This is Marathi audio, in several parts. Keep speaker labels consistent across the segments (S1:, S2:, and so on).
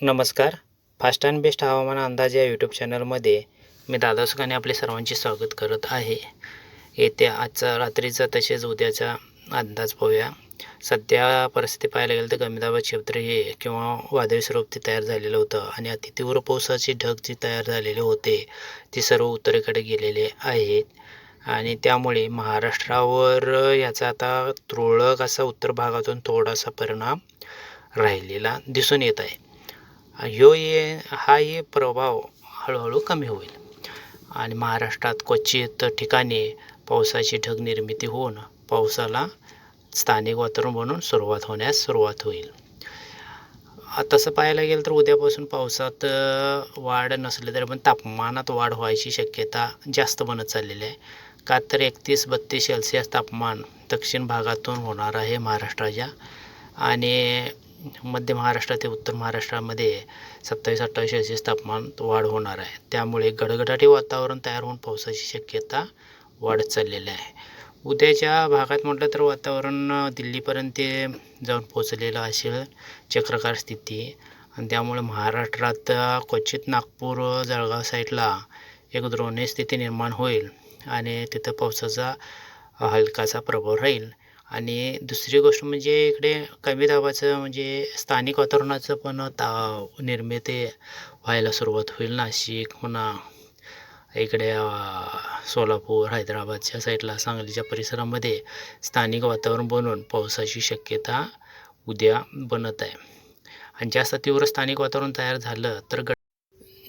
S1: नमस्कार. फास्ट अँड बेस्ट हवामान अंदाज या यूट्यूब चॅनलमध्ये मी दादा सुखाने आपले सर्वांचे स्वागत करत आहे. येत्या आजचा रात्रीचा तसेच उद्याचा अंदाज पाहूया. सध्या परिस्थिती पाहायला गेलं तर गमिदाबाद क्षेत्र हे किंवा वादळी स्वरूप ते तयार झालेलं होतं आणि अतितीव्र पावसाचे ढग जे तयार झालेले होते ते सर्व उत्तरेकडे गेलेले आहेत. आणि त्यामुळे महाराष्ट्रावर याचा आता तुरळक असा उत्तर भागातून थोडासा परिणाम राहिलेला दिसून येत आहे. ह्यो ये हा ये प्रभाव हळूहळू कमी होईल. आणि महाराष्ट्रात क्वचित ठिकाणी पावसाची ढग निर्मिती होऊन पावसाला स्थानिक वातावरण म्हणून सुरुवात होण्यास सुरुवात होईल. तसं पाहायला गेलं तर उद्यापासून पावसात वाढ नसली तरी पण तापमानात वाढ व्हायची शक्यता जास्त बनत चाललेली आहे. का तर एकतीस बत्तीस सेल्सिअस तापमान दक्षिण भागातून होणार आहे महाराष्ट्राच्या. आणि मध्य महाराष्ट्र ते उत्तर महाराष्ट्रामध्ये सत्तावीस अठ्ठावीस सेल्सिअस तापमान वाढ होणार आहे. त्यामुळे गडगडाटी वातावरण तयार होऊन पावसाची शक्यता वाढत चाललेली आहे. उद्याच्या भागात म्हटलं तर वातावरण दिल्लीपर्यंत जाऊन पोचलेलं असेल चक्रकार स्थिती. आणि त्यामुळे महाराष्ट्रात क्वचित नागपूर जळगाव साईडला एक द्रोणी स्थिती निर्माण होईल आणि तिथं पावसाचा हलकासा प्रभाव राहील. आणि दुसरी गोष्ट म्हणजे इकडे कमी दाबाचं म्हणजे स्थानिक वातावरणाचं पण ता निर्मिती व्हायला सुरुवात होईल. नाशिक म्हणा इकडे सोलापूर हैदराबादच्या साईडला सांगलीच्या परिसरामध्ये स्थानिक वातावरण बनवून पावसाची शक्यता उद्या बनत आहे. आणि जास्त तीव्र स्थानिक वातावरण तयार झालं तर ग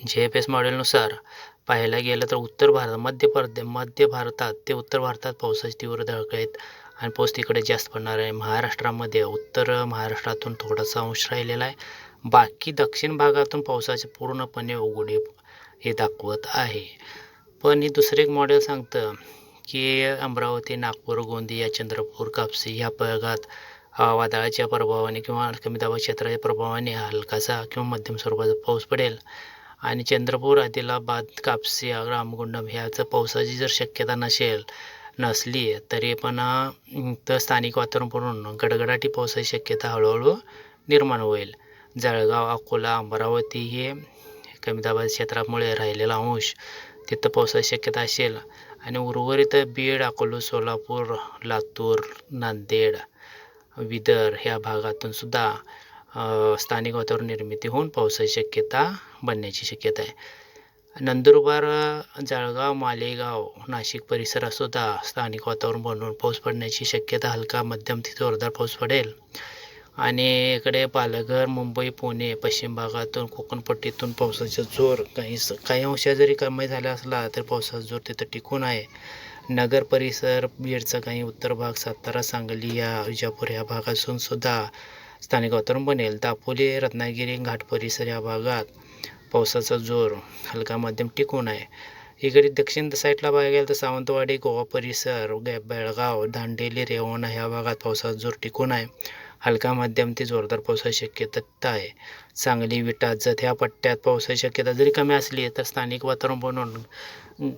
S1: जे एफ एस मॉडेलनुसार पाहायला गेलं तर उत्तर भारत मध्य प्रदे मध्य भारतात ते उत्तर भारतात पावसाची तीव्र धडक आहेत आणि पाऊस तिकडे जास्त पडणार आहे. महाराष्ट्रामध्ये उत्तर महाराष्ट्रातून थोडासा अंश राहिलेला आहे. बाकी दक्षिण भागातून पावसाचे पूर्णपणे उघडे हे दाखवत आहे. पण हे दुसरं एक मॉडेल सांगतं की अमरावती नागपूर गोंदिया चंद्रपूर कापसी ह्या भागात वादळाच्या प्रभावाने किंवा कमी दाबा क्षेत्राच्या प्रभावाने हलकासा किंवा मध्यम स्वरूपाचा पाऊस पडेल. आणि चंद्रपूर आदिलाबाद कापसी रामगुंडम ह्याचं पावसाची जर शक्यता नसेल नसली तरी पण तर स्थानिक वातावरण पडून गडगडाटी पावसाची शक्यता हळूहळू निर्माण होईल. जळगाव अकोला अमरावती हे कमी दाबाच्या क्षेत्रामुळे राहिलेला अंश तिथं पावसाची शक्यता असेल. आणि उर्वरित बीड अकोला सोलापूर लातूर नांदेड विदर ह्या भागातून सुद्धा स्थानिक वातावरण निर्मिती होऊन पावसाची शक्यता बनण्याची शक्यता आहे. नंदुरबार जळगाव मालेगाव नाशिक परिसरातसुद्धा स्थानिक वातावरण बनवून पाऊस पडण्याची शक्यता हलका मध्यम ते जोरदार पाऊस पडेल. आणि इकडे पालघर मुंबई पुणे पश्चिम भागातून कोकणपट्टीतून पावसाचा जोर काही स काही अंश जरी कमी झाला असला तर पावसाचा जोर तिथं टिकून आहे. नगर परिसर बीडचा काही उत्तर भाग सातारा सांगली या विजापूर या भागातून सुद्धा स्थानिक वातावरण बनेल. दापोली रत्नागिरी घाट परिसर या भागात पावसाचा जोर हलका मध्यम टिकून आहे. इकडे दक्षिण साईडला बघायला गेलं तर सावंतवाडी गोवा परिसर बेळगाव दांडेली रेवणा ह्या भागात पावसाचा जोर टिकून आहे. हलका मध्यम ते जोरदार पावसाची शक्यता आहे. सांगली विटा जत ह्या पट्ट्यात पावसाची शक्यता जरी कमी असली तर स्थानिक वातावरण बनवून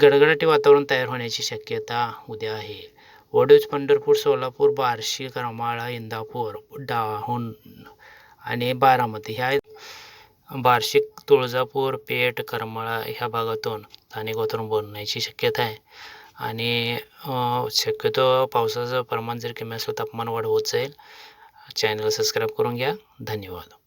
S1: गडगडाटी वातावरण तयार होण्याची शक्यता उद्या आहे. वडूज पंढरपूर सोलापूर बार्शी करमाळा इंदापूर डाहोन आणि बारामती ह्या बार्शी तुळजापूर पेठ करमाळा ह्या भागातून स्थानिक वातावरण बनण्याची शक्यता आहे. आणि शक्यतो पावसाचं प्रमाण जर कमी असेल तापमान वाढ होत जाईल. चॅनल सबस्क्राईब करून घ्या. धन्यवाद.